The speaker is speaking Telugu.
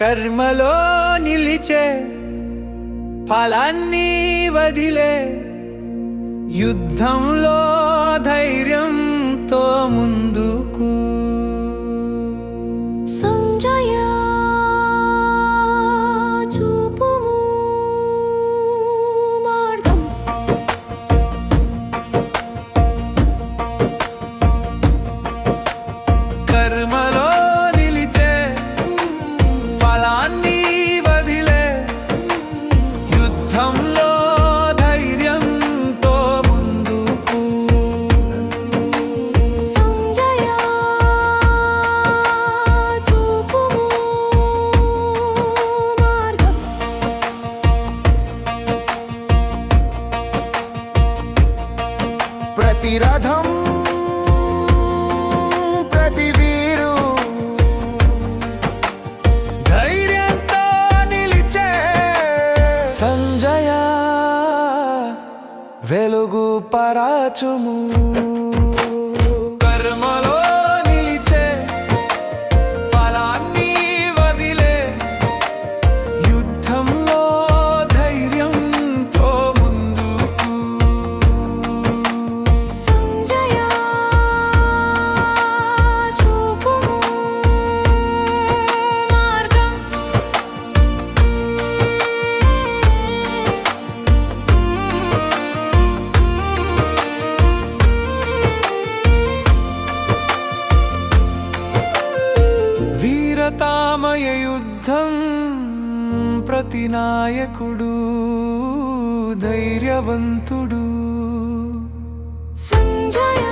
కర్మలో నిలిచే ఫలాన్ని వదిలే యుద్ధంలో ధైర్యంతో ముందుకు ప్రతి రథం ప్రతి వీరు ధైర్యంతో నిలిచే సంజయ వెలుగు పరాచుము. వీరతామయ యుద్ధం ప్రతి నాయకుడు ధైర్యవంతుడు. సంజయ